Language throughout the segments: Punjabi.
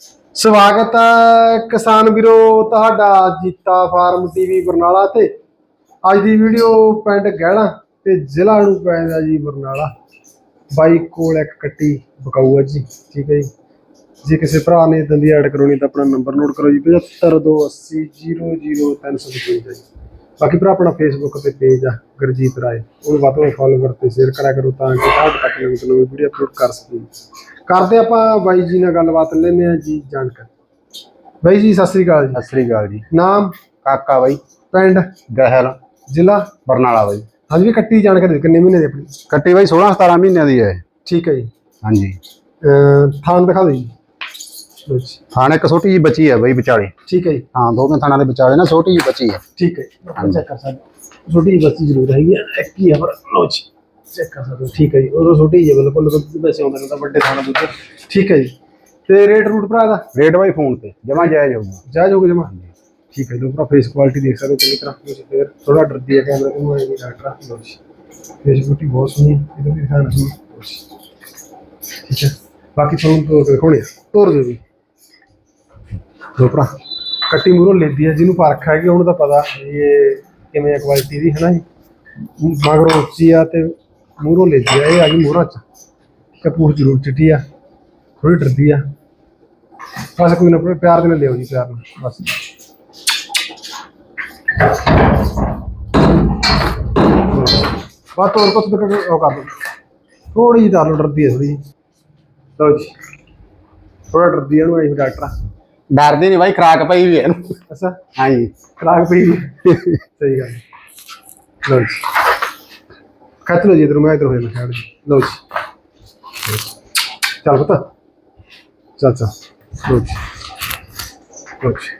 ਸਵਾਗਤ ਹੈ ਕਿਸਾਨ ਵੀਰੋ, ਤੁਹਾਡਾ ਜੀਤਾ ਫਾਰਮ ਟੀਵੀ ਬਰਨਾਲਾ ਤੇ। ਅੱਜ ਦੀ ਵੀਡੀਓ ਪਿੰਡ ਗਹਿਣਾ ਤੇ ਜ਼ਿਲ੍ਹਾ ਨੂੰ ਪੈਂਦਾ ਜੀ ਬਰਨਾਲਾ। ਬਾਈ ਕੋਲ ਇੱਕ ਕੱਟੀ ਬਕਾਊ ਹੈ ਜੀ, ਠੀਕ ਹੈ ਜੀ। ਜੇ ਕਿਸੇ ਭਰਾ ਨੇ ਦੰਦੀ ਐਡ ਕਰਾਉਣੀ ਤਾਂ ਆਪਣਾ ਨੰਬਰ ਨੋਟ ਕਰੋ ਜੀ 7528000355 ਜੀ। ਬਾਕੀ ਭਰਾ ਆਪਣਾ ਫੇਸਬੁੱਕ ਤੇ ਪੇਜ ਆ ਗੁਰਜੀਤ ਰਾਏ। ਉਹਨੂੰ ਵੱਧ ਤੋਂ ਵੱਧ ਫੋਲੋਵਰ ਤੇ ਸ਼ੇਅਰ ਕਰਿਆ ਕਰੋ ਤਾਂ ਕਿ ਤੁਹਾਡੇ ਤੱਕ ਨਵੀਂ ਤੋਂ ਨਵੀਂ ਵੀਡੀਓ ਅਪਲੋਡ ਕਰ ਸਕੀਏ। ਕਰਦੇ ਆਪਾਂ ਬਾਈ ਜੀ ਨਾਲ ਗੱਲਬਾਤ ਲੈਂਦੇ ਆ ਜੀ ਜਾਣਕਾਰੀ। ਬਾਈ ਜੀ ਸਤਿ ਸ੍ਰੀ ਅਕਾਲ ਜੀ। ਸਤਿ ਸ੍ਰੀ ਅਕਾਲ ਜੀ। ਨਾਮ? ਕਾਕਾ ਬਾਈ। ਪਿੰਡ? ਗਹਿਲ। ਜ਼ਿਲ੍ਹਾ? ਬਰਨਾਲਾ ਬਾਈ। ਹਾਂਜੀ ਵੀ ਕੱਟੀ ਜਾਣਕਾਰੀ ਕਿੰਨੇ ਮਹੀਨੇ ਦੀ ਆਪਣੀ? ਕੱਟੀ ਬਾਈ 16 17 ਮਹੀਨਿਆਂ ਦੀ ਹੈ ਠੀਕ ਹੈ ਜੀ। ਹਾਂਜੀ। ਥਾਣ ਦਿਖਾ ਦਿਓ ਜੀ, ਥਾਣੇ ਇੱਕ ਛੋਟੀ ਜੀ ਬੱਚੀ ਹੈ ਬਾਈ ਵਿਚਾਲੇ। ਠੀਕ ਹੈ ਜੀ। ਹਾਂ ਦੋਵੇਂ ਥਾਣਾ ਦੇ ਵਿਚਾਲੇ ਨਾ ਛੋਟੀ ਜੀ ਬੱਚੀ ਹੈ। ਠੀਕ ਹੈ ਜੀ। ਚੈੱਕ ਕਰ ਸਕਦੇ ਛੋਟੀ ਜਿਹੀ ਬੱਚੀ ਜ਼ਰੂਰ ਹੈਗੀ ਆ ਇੱਕ ਹੀ ਆ ਪਰ ਜੀ ਚੈੱਕ ਕਰ ਸਕਦੇ ਹੋ। ਠੀਕ ਹੈ ਜੀ। ਉਹ ਛੋਟੀ ਹੈ ਬਿਲਕੁਲ ਵੈਸੇ ਆਉਂਦਾ ਰਹਿੰਦਾ ਵੱਡੇ ਥਾਣਾ ਦੁੱਧ ਠੀਕ ਹੈ ਜੀ। ਤੇ ਰੇਟ ਰੂਟ ਭਰਾ ਦਾ? ਰੇਟ ਬਾਈ ਫੋਨ ਤੇ ਜਮਾ ਜਾਇਜ਼ ਹੋਊਗਾ। ਜਾਇਜ਼ ਹੋਊਗਾ ਜਮਾ? ਠੀਕ ਹੈ ਜੀ। ਭਰਾ ਫੇਸ ਕੁਆਲਿਟੀ ਦੇਖ ਸਕਦੇ ਹੋ ਚੰਗੀ ਤਰ੍ਹਾਂ। ਤੁਸੀਂ ਫੇਰ ਥੋੜਾ ਡਰਦੀ ਹੈ ਕੈਮਰਾ ਤੋਂ ਇਹ ਵੀ ਡਾਕਟਰ ਜੀ। ਫੇਸ ਕੁਆਲਿਟੀ ਬਹੁਤ ਸੋਹਣੀ ਹੈ। ਇਹਦੇ ਵੀ ਦਿਖਾਣਾ ਜੀ। ਠੀਕ ਹੈ। ਬਾਕੀ ਤੁਹਾਨੂੰ ਦਿਖਾਉਣੇ ਤੋਰ ਦਿਓ ਜੀ। ਲਓ ਭਰਾ, ਕੱਟੀ ਮੂਰੋਂ ਲੈਂਦੀ ਹੈ ਜਿਹਨੂੰ ਪਰਖ ਹੈਗੀ ਉਹਨੂੰ ਤਾਂ ਪਤਾ ਵੀ ਇਹ ਕਿਵੇਂ ਆ ਕੁਆਲਿਟੀ ਦੀ ਹੈ ਨਾ ਜੀ। ਮਗਰੋਂ ਉੱਚੀ ਆ ਤੇ ਮੂਰੋਂ ਲੈਂਦੀ ਆ, ਇਹ ਆ ਗਈ ਮੂਹਰਾਂ ਚ। ਠੀਕ ਜ਼ਰੂਰ ਚਿੱਟੀ ਆ ਥੋੜੀ ਡਰਦੀ ਆ। ਬਸ ਕੋਈ ਨਾ ਪਿਆਰ ਦੇ ਨਾਲ ਲਿਓ ਜੀ, ਪਿਆਰ ਨਾਲ, ਬਸ। ਬਸ ਹੋਰ ਕੁਝ ਉਹ ਕਰ ਦੋ ਥੋੜੀ ਜਿਹੀ ਦਾਲ ਡਰਦੀ ਹੈ ਥੋੜੀ ਜਿਹੀ। ਲਓ ਜੀ। ਥੋੜਾ ਡਰਦੀ ਹੈ ਨੂੰ ਆਈ ਡਾਕਟਰ ਡਰਦੇ ਨਹੀਂ ਬਾਈ ਖਰਾਕ ਪਈ ਵੀ ਹੈ ਇਹਨੂੰ। ਅੱਛਾ। ਹਾਂਜੀ। ਖਰਾਕ ਪਈ ਵੀ। ਸਹੀ ਗੱਲ। ਲਓ ਜੀ। ਲਓ ਜੀ ਇਧਰ ਮੈਂ ਇਧਰ ਹੋਇਆ ਮੈਂ ਖੜ ਜੀ ਲਓ ਜੀ। ਚੱਲ ਪਤਾ। ਚੱਲ ਚੱਲ। ਲਓ ਜੀ। ਲਓ ਜੀ।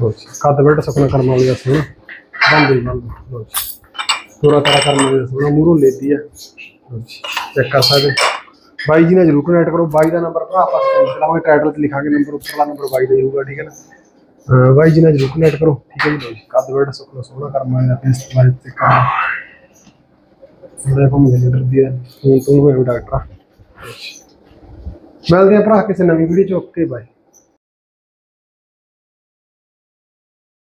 ਲਓ ਜੀ। ਕੱਦ ਬੈਠ ਸੁਪਨਾ ਕਰਨ ਵਾਲੀ ਸੋਹਣਾ ਬੰਦ ਹੀ ਬੰਦ। ਲਓ ਜੀ। ਪੂਰਾ ਤਰਾ ਕਰਨ ਵਾਲੀ ਸੋਹਣਾ ਮੂਹਰੋਂ ਲੈਦੀ ਆ। ਲਓ ਜੀ। ਚੈੱਕ ਕਰ ਸਕਦੇ? ਬਾਈ ਜੀ ਨਾਲ ਜਰੂਰ ਕਨੈਕਟ ਕਰੋ। ਬਾਈ ਦਾ ਨੰਬਰ ਭਰਾ ਆਪਾਂ ਸਕਰੀਨ ਤੇ ਲਾਵਾਂਗੇ ਟਾਈਟਲ ਤੇ ਲਿਖਾਂਗੇ ਨੰਬਰ ਉੱਪਰਲਾ ਨੰਬਰ ਬਾਈ ਦਾ ਹੀ ਹੋਊਗਾ, ਠੀਕ ਹੈ ਨਾ? ਬਾਈ ਜੀ ਨਾਲ ਜਰੂਰ ਕਨੈਕਟ ਕਰੋ, ਠੀਕ ਹੈ ਜੀ ਲਓ ਜੀ। ਕੱਦ ਬੈਠ ਸੁਪਨਾ ਸੋਹਣਾ ਕਰਨ ਦਾ ਫੇਸ ਵਾਈਟ ਤੇ ਕਰ ਉਹਦੇ ਕੋਲ ਮੇਰੇ ਲੀਡਰ ਹੈ। ਹੁਣ ਤੂੰ ਹੋਇਆ ਡਾਕਟਰ। ਮਿਲਦੇ ਆ ਭਰਾ ਕਿਸੇ ਨਵੀਂ ਵੀਡੀਓ ਚ। Okay bye.